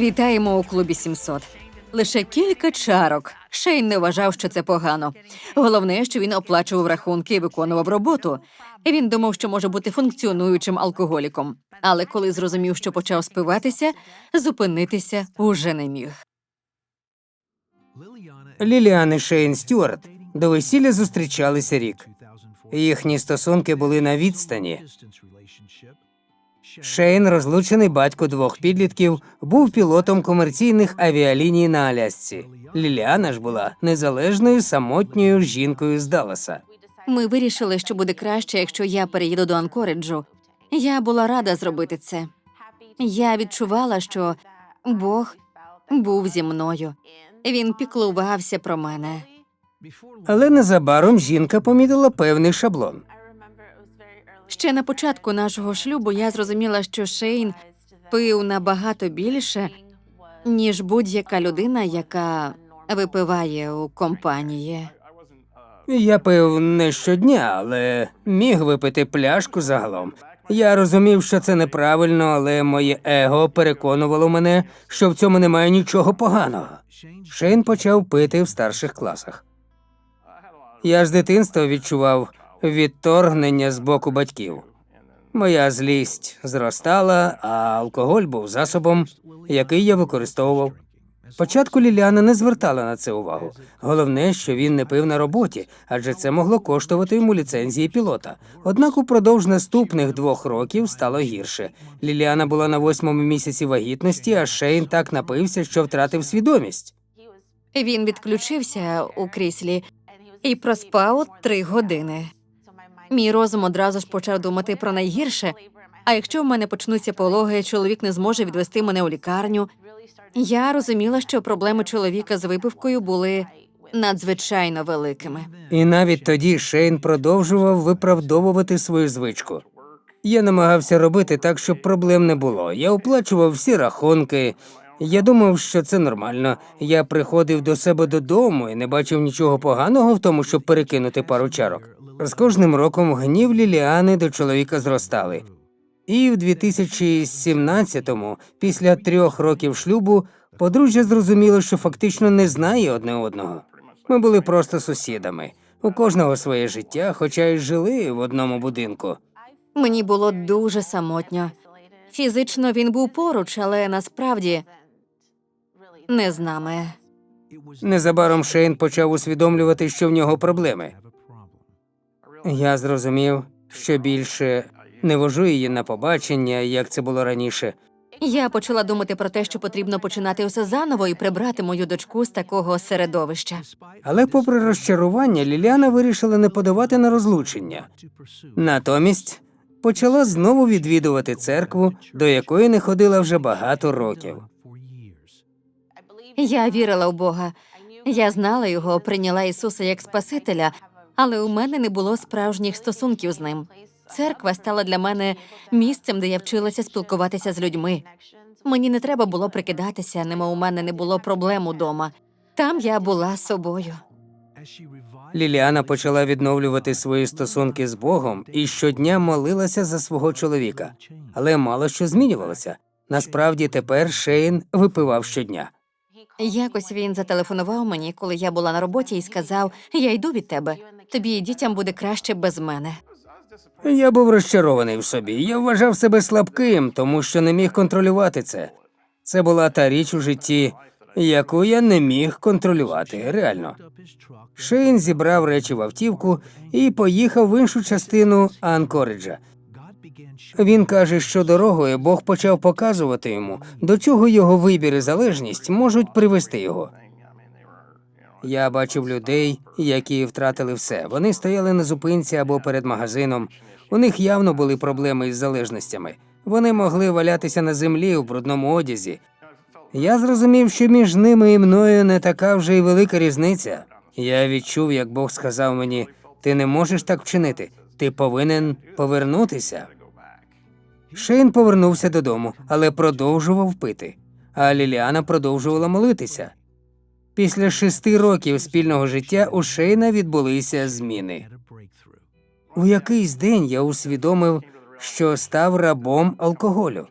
Вітаємо у клубі 700. Лише кілька чарок. Шейн не вважав, що це погано. Головне, що він оплачував рахунки і виконував роботу. Він думав, що може бути функціонуючим алкоголіком. Але коли зрозумів, що почав спиватися, зупинитися уже не міг. Ліліан і Шейн Стюарт до весілля зустрічалися рік. Їхні стосунки були на відстані. Шейн, розлучений батько двох підлітків, був пілотом комерційних авіаліній на Алясці. Ліліана ж була незалежною самотньою жінкою з Далласа. Ми вирішили, що буде краще, якщо я переїду до Анкориджу. Я була рада зробити це. Я відчувала, що Бог був зі мною. Він піклувався про мене. Але незабаром жінка помітила певний шаблон. Ще на початку нашого шлюбу я зрозуміла, що Шейн пив набагато більше, ніж будь-яка людина, яка випиває у компанії. Я пив не щодня, але міг випити пляшку загалом. Я розумів, що це неправильно, але моє его переконувало мене, що в цьому немає нічого поганого. Шейн почав пити в старших класах. Я з дитинства відчував відторгнення з боку батьків. Моя злість зростала, а алкоголь був засобом, який я використовував. Спочатку Ліліана не звертала на це увагу. Головне, що він не пив на роботі, адже це могло коштувати йому ліцензії пілота. Однак упродовж наступних двох років стало гірше. Ліліана була на восьмому місяці вагітності, а Шейн так напився, що втратив свідомість. Він відключився у кріслі і проспав три години. Мій розум одразу ж почав думати про найгірше. А якщо в мене почнуться пологи, чоловік не зможе відвести мене у лікарню. Я розуміла, що проблеми чоловіка з випивкою були надзвичайно великими. І навіть тоді Шейн продовжував виправдовувати свою звичку. Я намагався робити так, щоб проблем не було. Я оплачував всі рахунки. Я думав, що це нормально. Я приходив до себе додому і не бачив нічого поганого в тому, щоб перекинути пару чарок. З кожним роком гнів Ліліани до чоловіка зростали. І в 2017-му, після трьох років шлюбу, подружжя зрозуміло, що фактично не знає одне одного. Ми були просто сусідами. У кожного своє життя, хоча й жили в одному будинку. Мені було дуже самотньо. Фізично він був поруч, але насправді не з нами. Незабаром Шейн почав усвідомлювати, що в нього проблеми. Я зрозумів, що більше не вожу її на побачення, як це було раніше. Я почала думати про те, що потрібно починати усе заново і прибрати мою дочку з такого середовища. Але, попри розчарування, Ліліана вирішила не подавати на розлучення. Натомість почала знову відвідувати церкву, до якої не ходила вже багато років. Я вірила в Бога. Я знала його, прийняла Ісуса як Спасителя, але у мене не було справжніх стосунків з ним. Церква стала для мене місцем, де я вчилася спілкуватися з людьми. Мені не треба було прикидатися, немов у мене не було проблем удома. Там я була собою. Ліліана почала відновлювати свої стосунки з Богом і щодня молилася за свого чоловіка. Але мало що змінювалося. Насправді тепер Шейн випивав щодня. Якось він зателефонував мені, коли я була на роботі, і сказав: Я йду від тебе. Тобі і дітям буде краще без мене. Я був розчарований в собі. Я вважав себе слабким, тому що не міг контролювати це. Це була та річ у житті, яку я не міг контролювати. Реально. Шейн зібрав речі в автівку і поїхав в іншу частину Анкориджа. Він каже, що дорогою Бог почав показувати йому, до чого його вибір і залежність можуть привести його. Я бачив людей, які втратили все. Вони стояли на зупинці або перед магазином. У них явно були проблеми із залежностями. Вони могли валятися на землі у брудному одязі. Я зрозумів, що між ними і мною не така вже й велика різниця. Я відчув, як Бог сказав мені: ти не можеш так вчинити, ти повинен повернутися. Шейн повернувся додому, але продовжував пити, а Ліліана продовжувала молитися. Після шести років спільного життя у Шейна відбулися зміни. У якийсь день я усвідомив, що став рабом алкоголю.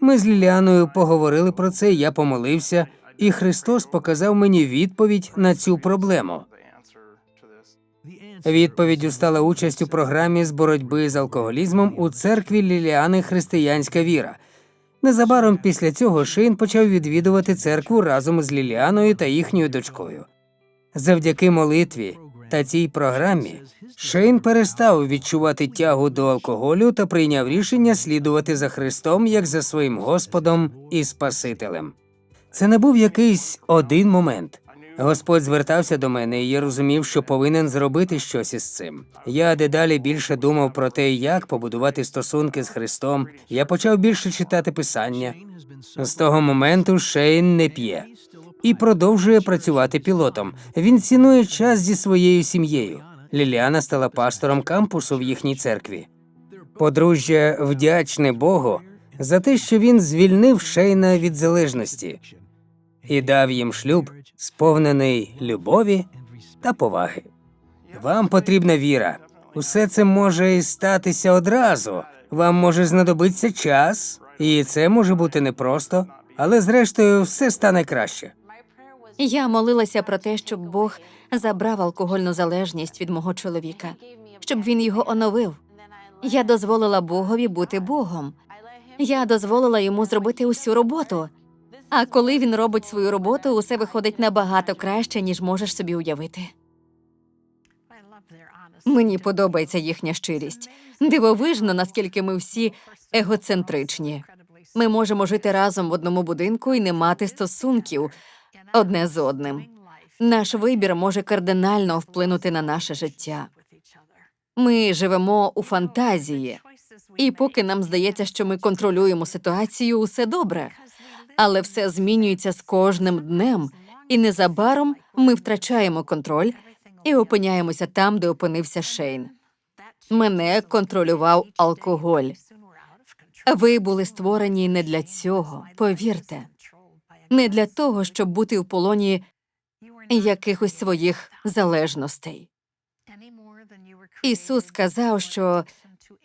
Ми з Ліліаною поговорили про це, я помолився, і Христос показав мені відповідь на цю проблему. Відповіддю стала участь у програмі з боротьби з алкоголізмом у церкві Ліліани Християнська віра. Незабаром після цього Шейн почав відвідувати церкву разом з Ліліаною та їхньою дочкою. Завдяки молитві та цій програмі Шейн перестав відчувати тягу до алкоголю та прийняв рішення слідувати за Христом як за своїм Господом і Спасителем. Це не був якийсь один момент. Господь звертався до мене, і я розумів, що повинен зробити щось із цим. Я дедалі більше думав про те, як побудувати стосунки з Христом. Я почав більше читати писання. З того моменту Шейн не п'є і продовжує працювати пілотом. Він цінує час зі своєю сім'єю. Ліліана стала пастором кампусу в їхній церкві. Подружжя вдячне Богу за те, що він звільнив Шейна від залежності і дав їм шлюб, сповнений любові та поваги. Вам потрібна віра. Усе це може і статися одразу. Вам може знадобитися час, і це може бути непросто, але зрештою все стане краще. Я молилася про те, щоб Бог забрав алкогольну залежність від мого чоловіка, щоб він його оновив. Я дозволила Богові бути Богом. Я дозволила йому зробити усю роботу. А коли він робить свою роботу, усе виходить набагато краще, ніж можеш собі уявити. Мені подобається їхня щирість. Дивовижно, наскільки ми всі егоцентричні. Ми можемо жити разом в одному будинку і не мати стосунків одне з одним. Наш вибір може кардинально вплинути на наше життя. Ми живемо у фантазії, і поки нам здається, що ми контролюємо ситуацію, усе добре. Але все змінюється з кожним днем, і незабаром ми втрачаємо контроль і опиняємося там, де опинився Шейн. Мене контролював алкоголь. Ви були створені не для цього, повірте, не для того, щоб бути в полоні якихось своїх залежностей. Ісус сказав, що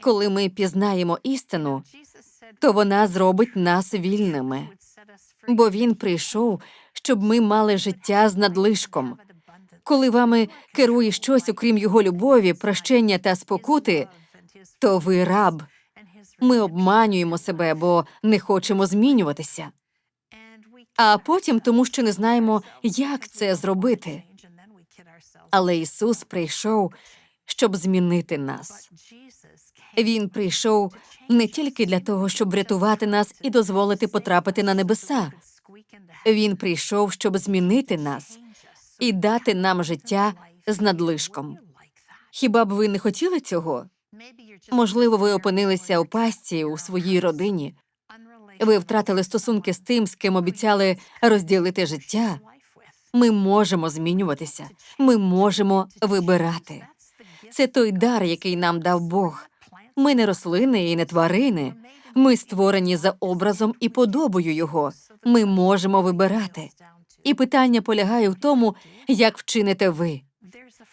коли ми пізнаємо істину, то вона зробить нас вільними, бо Він прийшов, щоб ми мали життя з надлишком. Коли вами керує щось, окрім його любові, прощення та спокути, то ви раб. Ми обманюємо себе, бо не хочемо змінюватися. А потім, тому що не знаємо, як це зробити. Але Ісус прийшов, щоб змінити нас. Він прийшов не тільки для того, щоб врятувати нас і дозволити потрапити на небеса. Він прийшов, щоб змінити нас і дати нам життя з надлишком. Хіба б ви не хотіли цього? Можливо, ви опинилися у пастці у своїй родині. Ви втратили стосунки з тим, з ким обіцяли розділити життя. Ми можемо змінюватися, ми можемо вибирати. Це той дар, який нам дав Бог. Ми не рослини і не тварини. Ми створені за образом і подобою Його. Ми можемо вибирати. І питання полягає в тому, як вчините ви.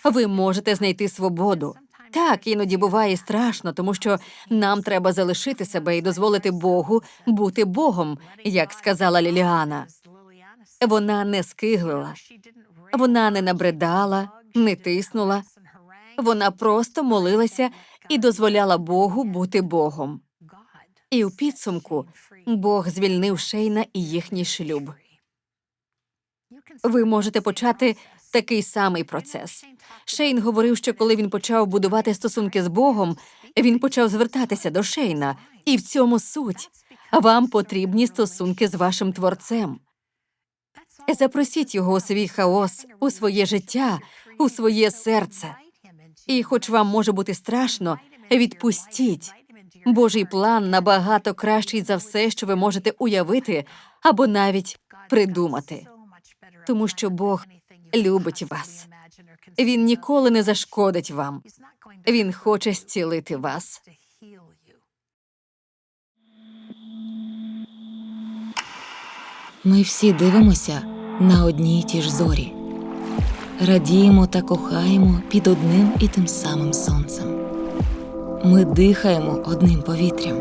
Ви можете знайти свободу. Так, іноді буває страшно, тому що нам треба залишити себе і дозволити Богу бути Богом, як сказала Ліліана. Вона не скиглила, вона не набридала, не тиснула. Вона просто молилася і дозволяла Богу бути Богом. І у підсумку Бог звільнив Шейна і їхній шлюб. Ви можете почати такий самий процес. Шейн говорив, що коли він почав будувати стосунки з Богом, він почав звертатися до Шейна, і в цьому суть. Вам потрібні стосунки з вашим творцем. Запросіть його у свій хаос, у своє життя, у своє серце. І, хоч вам може бути страшно, відпустіть. Божий план набагато кращий за все, що ви можете уявити або навіть придумати. Тому що Бог любить вас. Він ніколи не зашкодить вам. Він хоче зцілити вас. Ми всі дивимося на одні й ті ж зорі, радіємо та кохаємо під одним і тим самим сонцем. Ми дихаємо одним повітрям.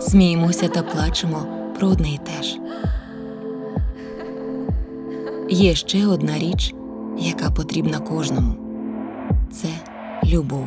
Сміємося та плачемо про одне й те ж. Є ще одна річ, яка потрібна кожному це любов.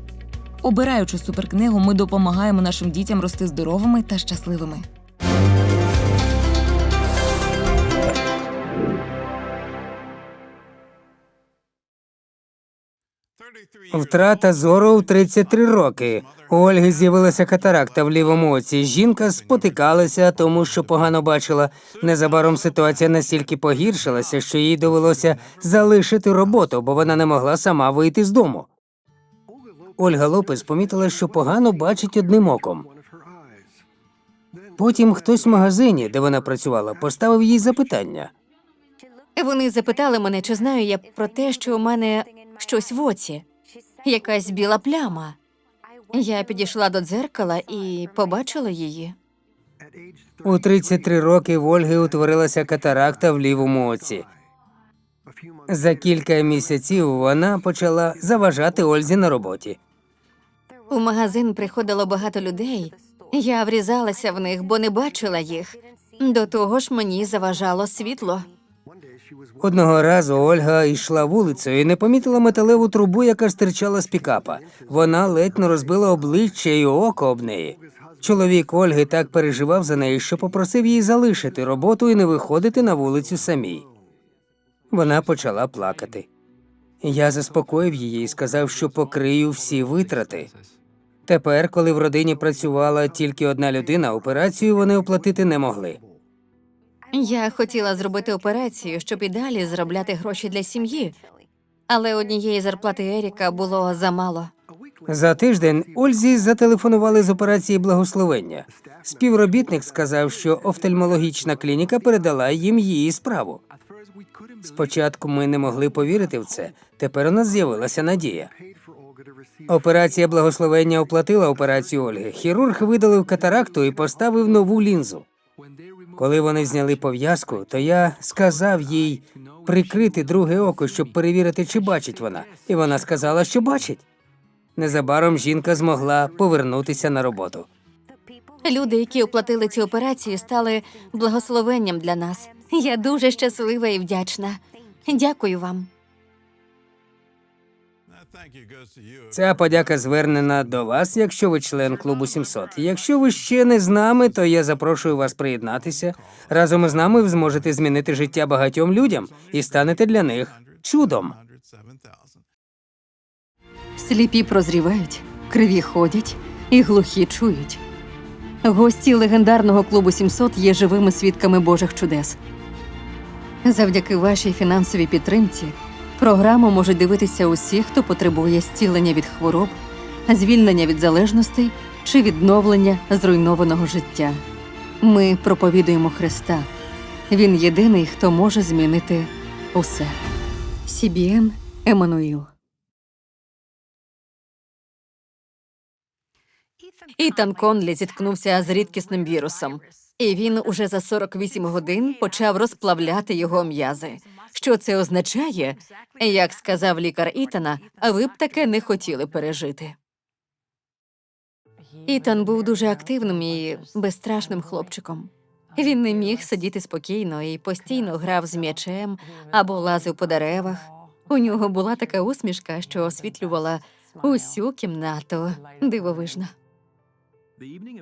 Обираючи суперкнигу, ми допомагаємо нашим дітям рости здоровими та щасливими. Втрата зору в 33 роки. У Ольги з'явилася катаракта в лівому оці. Жінка спотикалася, тому що погано бачила. Незабаром ситуація настільки погіршилася, що їй довелося залишити роботу, бо вона не могла сама вийти з дому. Ольга Лопес помітила, що погано бачить одним оком. Потім хтось в магазині, де вона працювала, поставив їй запитання. Вони запитали мене, чи знаю я про те, що у мене щось в оці, якась біла пляма. Я підійшла до дзеркала і побачила її. У 33 роки в Ольги утворилася катаракта в лівому оці. За кілька місяців вона почала заважати Ользі на роботі. У магазин приходило багато людей. Я врізалася в них, бо не бачила їх. До того ж, мені заважало світло. Одного разу Ольга йшла вулицею і не помітила металеву трубу, яка стирчала з пікапа. Вона ледь не розбила обличчя і око об неї. Чоловік Ольги так переживав за неї, що попросив її залишити роботу і не виходити на вулицю самій. Вона почала плакати. Я заспокоїв її і сказав, що покрию всі витрати. Тепер, коли в родині працювала тільки одна людина, операцію вони оплатити не могли. Я хотіла зробити операцію, щоб і далі заробляти гроші для сім'ї, але однієї зарплати Еріка було замало. За тиждень Ользі зателефонували з операції благословення. Співробітник сказав, що офтальмологічна клініка передала їм її справу. Спочатку ми не могли повірити в це. Тепер у нас з'явилася надія. Операція благословення оплатила операцію Ольги. Хірург видалив катаракту і поставив нову лінзу. Коли вони зняли пов'язку, то я сказав їй прикрити друге око, щоб перевірити, чи бачить вона. І вона сказала, що бачить. Незабаром жінка змогла повернутися на роботу. Люди, які оплатили цю операцію, стали благословенням для нас. Я дуже щаслива і вдячна. Дякую вам. Ця подяка звернена до вас, якщо ви член клубу 700. Якщо ви ще не з нами, то я запрошую вас приєднатися. Разом із нами ви зможете змінити життя багатьом людям і станете для них чудом. Сліпі прозрівають, криві ходять і глухі чують. Гості легендарного клубу 700 є живими свідками Божих чудес. Завдяки вашій фінансовій підтримці програму можуть дивитися усі, хто потребує зцілення від хвороб, звільнення від залежностей чи відновлення зруйнованого життя. Ми проповідуємо Христа. Він єдиний, хто може змінити усе. Сібіен Еммануїл. Ітан Конлі зіткнувся з рідкісним вірусом, і він уже за 48 годин почав розплавляти його м'язи. Що це означає? Як сказав лікар Ітана, ви б таке не хотіли пережити. Ітан був дуже активним і безстрашним хлопчиком. Він не міг сидіти спокійно і постійно грав з м'ячем або лазив по деревах. У нього була така усмішка, що освітлювала усю кімнату. Дивовижно.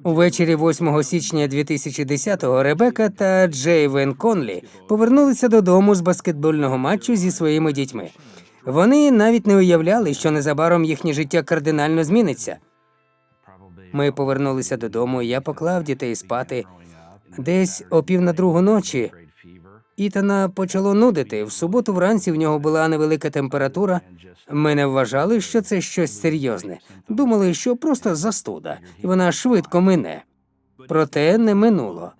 Увечері 8 січня 2010-го Ребека та Джей Вен Конлі повернулися додому з баскетбольного матчу зі своїми дітьми. Вони навіть не уявляли, що незабаром їхнє життя кардинально зміниться. Ми повернулися додому, я поклав дітей спати. Десь о пів на другу ночі Ітана почало нудити. В суботу вранці в нього була невелика температура. Ми не вважали, що це щось серйозне. Думали, що просто застуда, і вона швидко мине. Проте не минуло.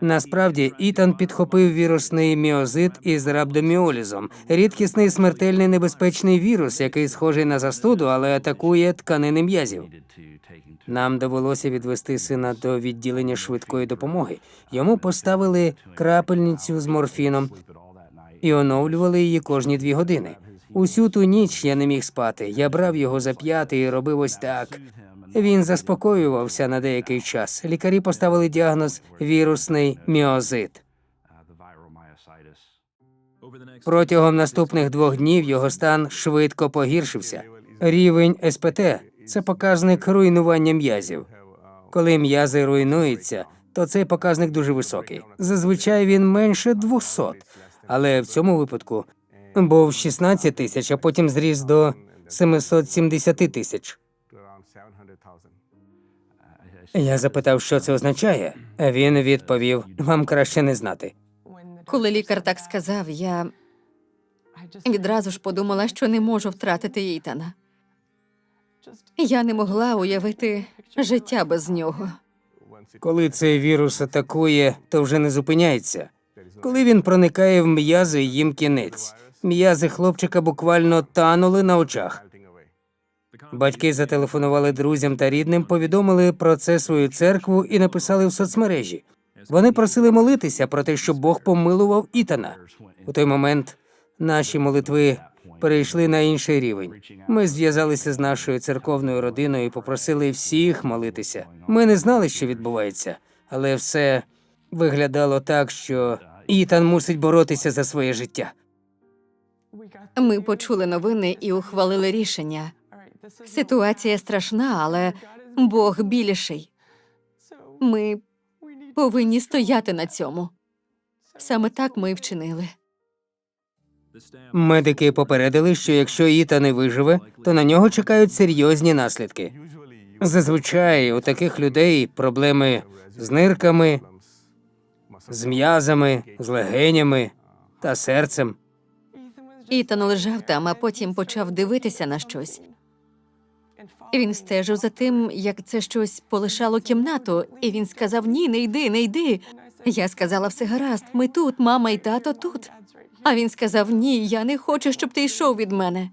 Насправді, Ітан підхопив вірусний міозит із рабдоміолізом, рідкісний смертельний небезпечний вірус, який схожий на застуду, але атакує тканини м'язів. Нам довелося відвести сина до відділення швидкої допомоги. Йому поставили крапельницю з морфіном і оновлювали її кожні дві години. Усю ту ніч я не міг спати. Я брав його за п'яти і робив ось так. Він заспокоювався на деякий час. Лікарі поставили діагноз вірусний міозит. Протягом наступних двох днів його стан швидко погіршився. Рівень СПТ це показник руйнування м'язів. Коли м'язи руйнуються, то цей показник дуже високий. Зазвичай він менше 200, але в цьому випадку був 16 тисяч, а потім зріс до 770 тисяч. Я запитав, що це означає. Він відповів: вам краще не знати. Коли лікар так сказав, я відразу ж подумала, що не можу втратити Ітана. Я не могла уявити життя без нього. Коли цей вірус атакує, то вже не зупиняється. Коли він проникає в м'язи, їм кінець. М'язи хлопчика буквально танули на очах. Батьки зателефонували друзям та рідним, повідомили про це свою церкву і написали в соцмережі. Вони просили молитися про те, щоб Бог помилував Ітана. У той момент наші молитви перейшли на інший рівень. Ми зв'язалися з нашою церковною родиною і попросили всіх молитися. Ми не знали, що відбувається, але все виглядало так, що Ітан мусить боротися за своє життя. Ми почули новини і ухвалили рішення. Ситуація страшна, але Бог більший. Ми повинні стояти на цьому. Саме так ми й вчинили. Медики попередили, що якщо Іта не виживе, то на нього чекають серйозні наслідки. Зазвичай у таких людей проблеми з нирками, з м'язами, з легенями та серцем. Ітан лежав там, а потім почав дивитися на щось. Він стежив за тим, як це щось полишало кімнату, і він сказав: Ні, не йди, не йди. Я сказала, все гаразд, ми тут, мама і тато тут. А він сказав: Ні, я не хочу, щоб ти йшов від мене.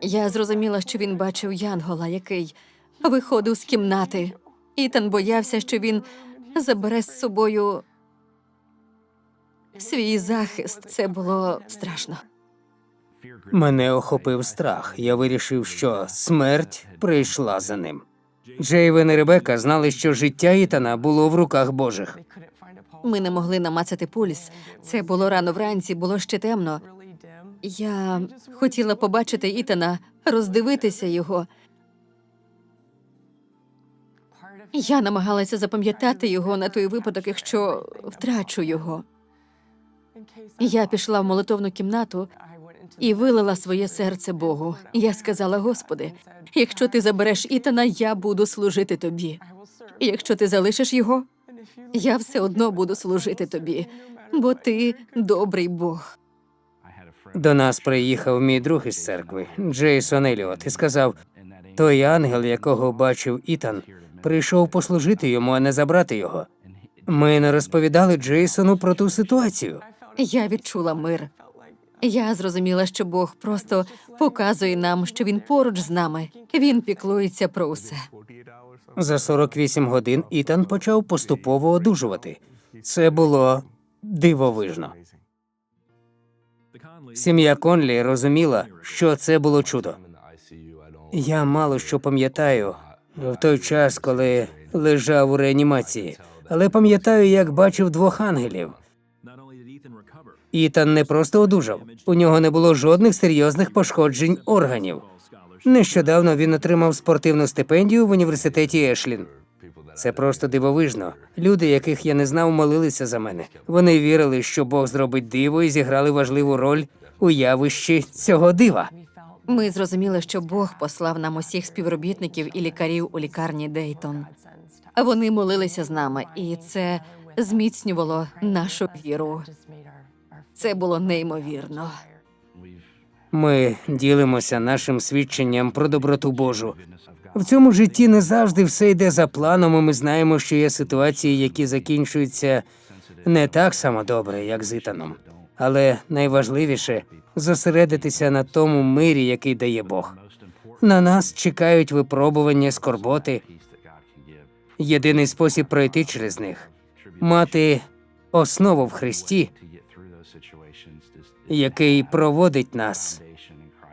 Я зрозуміла, що він бачив Янгола, який виходив з кімнати. Ітан боявся, що він забере з собою свій захист. Це було страшно. Мене охопив страх. Я вирішив, що смерть прийшла за ним. Джейвен і Ребека знали, що життя Ітана було в руках Божих. Ми не могли намацати пульс. Це було рано вранці, було ще темно. Я хотіла побачити Ітана, роздивитися його. Я намагалася запам'ятати його на той випадок, якщо втрачу його. Я пішла в молитовну кімнату і вилила своє серце Богу. Я сказала: Господи, якщо ти забереш Ітана, я буду служити тобі. Якщо ти залишиш його, я все одно буду служити тобі, бо ти добрий Бог. До нас приїхав мій друг із церкви, Джейсон Еліот, і сказав: той ангел, якого бачив Ітан, прийшов послужити йому, а не забрати його. Ми не розповідали Джейсону про ту ситуацію. Я відчула мир. Я зрозуміла, що Бог просто показує нам, що він поруч з нами. Він піклується про усе. За 48 годин Ітан почав поступово одужувати. Це було дивовижно. Сім'я Конлі розуміла, що це було чудо. Я мало що пам'ятаю в той час, коли лежав у реанімації, але пам'ятаю, як бачив двох ангелів. Ітан не просто одужав, у нього не було жодних серйозних пошкоджень органів. Нещодавно він отримав спортивну стипендію в університеті Ешлін. Це просто дивовижно. Люди, яких я не знав, молилися за мене. Вони вірили, що Бог зробить диво і зіграли важливу роль у явищі цього дива. Ми зрозуміли, що Бог послав нам усіх співробітників і лікарів у лікарні Дейтон. А Вони молилися з нами, і це зміцнювало нашу віру. Це було неймовірно. Ми ділимося нашим свідченням про доброту Божу. В цьому житті не завжди все йде за планом, і ми знаємо, що є ситуації, які закінчуються не так само добре, як з Ітаном. Але найважливіше зосередитися на тому мирі, який дає Бог. На нас чекають випробування скорботи. Єдиний спосіб пройти через них мати основу в Христі, який проводить нас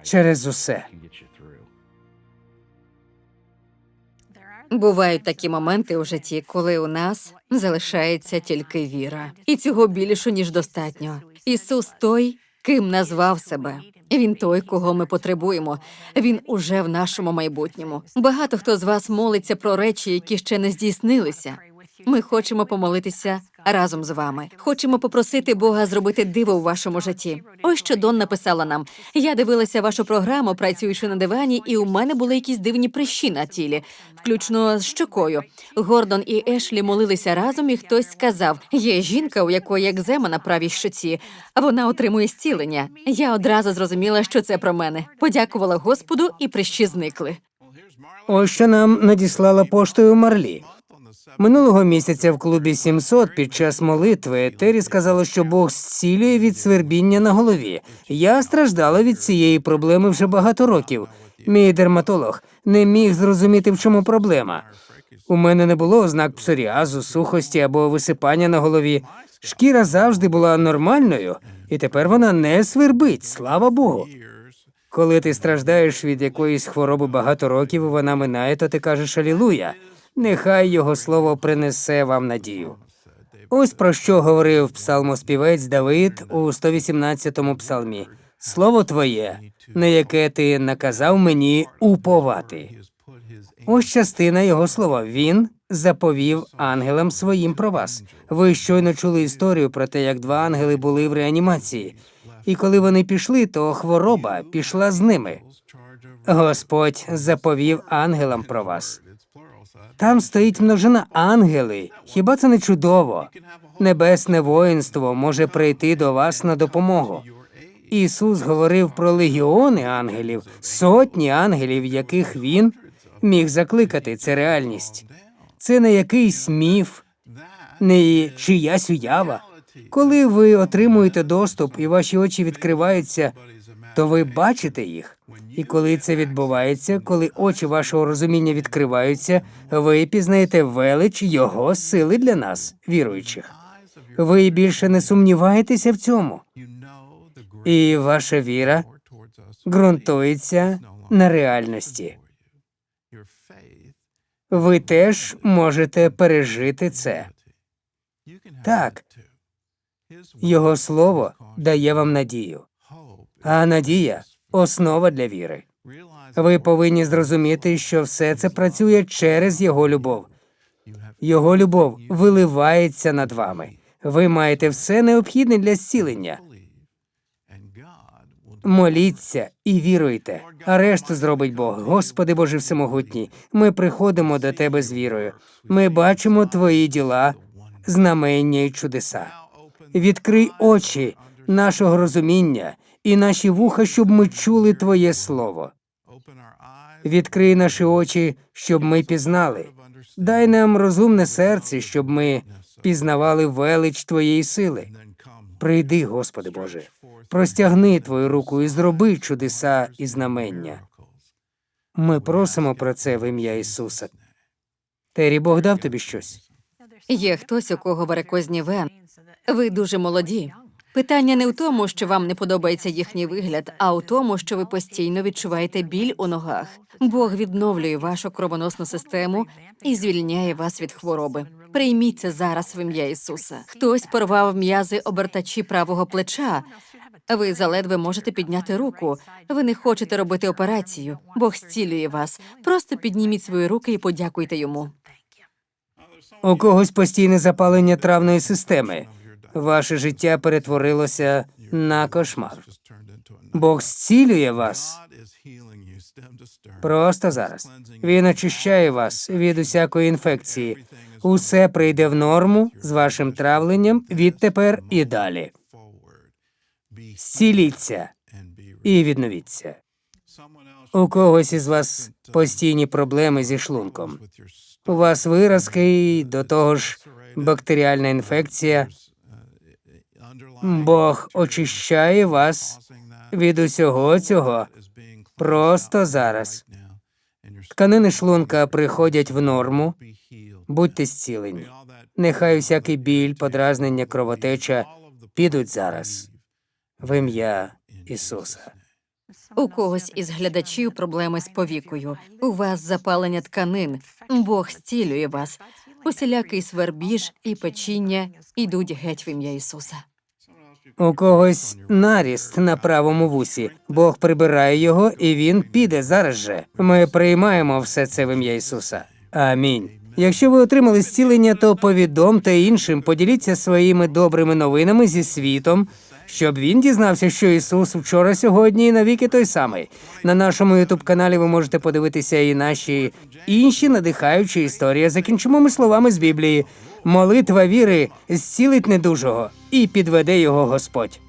через усе. Бувають такі моменти у житті, коли у нас залишається тільки віра, і цього більше ніж достатньо. Ісус той, ким назвав себе. Він той, кого ми потребуємо. Він уже в нашому майбутньому. Багато хто з вас молиться про речі, які ще не здійснилися. Ми хочемо помолитися разом з вами. Хочемо попросити Бога зробити диво в вашому житті. Ось що Дон написала нам. Я дивилася вашу програму, працюючи на дивані, і у мене були якісь дивні прищі на тілі, включно з щокою. Гордон і Ешлі молилися разом, і хтось сказав: є жінка, у якої екзема на правій щоці, вона отримує зцілення. Я одразу зрозуміла, що це про мене. Подякувала Господу, і прищі зникли. Ось що нам надіслала поштою Марлі. Минулого місяця в клубі 700 під час молитви Тері сказала, що Бог зцілює від свербіння на голові. Я страждала від цієї проблеми вже багато років. Мій дерматолог не міг зрозуміти, в чому проблема. У мене не було ознак псоріазу, сухості або висипання на голові. Шкіра завжди була нормальною, і тепер вона не свербить, слава Богу. Коли ти страждаєш від якоїсь хвороби багато років, і вона минає, то ти кажеш Алілуя. Нехай його слово принесе вам надію. Ось про що говорив псалмоспівець Давид у 118-му псалмі. Слово твоє, на яке ти наказав мені уповати. Ось частина його слова. Він заповів ангелам своїм про вас. Ви щойно чули історію про те, як два ангели були в реанімації. І коли вони пішли, то хвороба пішла з ними. Господь заповів ангелам про вас. Там стоїть множина ангели. Хіба це не чудово? Небесне воїнство може прийти до вас на допомогу. Ісус говорив про легіони ангелів, сотні ангелів, яких він міг закликати. Це реальність. Це не якийсь міф, не чиясь уява. Коли ви отримуєте доступ і ваші очі відкриваються, то ви бачите їх. І коли це відбувається, коли очі вашого розуміння відкриваються, ви пізнаєте велич його сили для нас, віруючих. Ви більше не сумніваєтеся в цьому, і ваша віра ґрунтується на реальності. Ви теж можете пережити це. Так, його слово дає вам надію, а надія основа для віри. Ви повинні зрозуміти, що все це працює через його любов. Його любов виливається над вами. Ви маєте все необхідне для зцілення. Моліться і віруйте, а решту зробить Бог. Господи Боже Всемогутній. Ми приходимо до Тебе з вірою. Ми бачимо Твої діла, знамення й чудеса. Відкрий очі нашого розуміння і наші вуха, щоб ми чули Твоє Слово. Відкрий наші очі, щоб ми пізнали. Дай нам розумне серце, щоб ми пізнавали велич Твоєї сили. Прийди, Господи Боже, простягни Твою руку і зроби чудеса і знамення. Ми просимо про це в ім'я Ісуса. Тері, Бог дав тобі щось. Є хтось, у кого варикозні вен. Ви дуже молоді. Питання не в тому, що вам не подобається їхній вигляд, а у тому, що ви постійно відчуваєте біль у ногах. Бог відновлює вашу кровоносну систему і звільняє вас від хвороби. Прийміть це зараз в ім'я Ісуса. Хтось порвав м'язи обертачі правого плеча. Ви заледве можете підняти руку. Ви не хочете робити операцію. Бог зцілює вас. Просто підніміть свої руки і подякуйте йому. У когось постійне запалення травної системи. Ваше життя перетворилося на кошмар. Бог зцілює вас просто зараз. Він очищає вас від усякої інфекції. Усе прийде в норму з вашим травленням відтепер і далі. Зціліться і відновіться. У когось із вас постійні проблеми зі шлунком. У вас виразки і до того ж бактеріальна інфекція. Бог очищає вас від усього цього просто зараз. Тканини шлунка приходять в норму. Будьте зцілені. Нехай усякий біль, подразнення, кровотеча підуть зараз в ім'я Ісуса. У когось із глядачів проблеми з повікою. У вас запалення тканин. Бог зцілює вас. Усілякий свербіж і печіння ідуть геть в ім'я Ісуса. У когось наріст на правому вусі. Бог прибирає його, і він піде зараз же. Ми приймаємо все це в ім'я Ісуса. Амінь. Якщо ви отримали зцілення, то повідомте іншим, поділіться своїми добрими новинами зі світом, щоб він дізнався, що Ісус вчора, сьогодні і навіки той самий. На нашому ютуб каналі ви можете подивитися і наші інші надихаючі історії. Закінчимо ми словами з Біблії. Молитва віри зцілить недужого і підведе його Господь.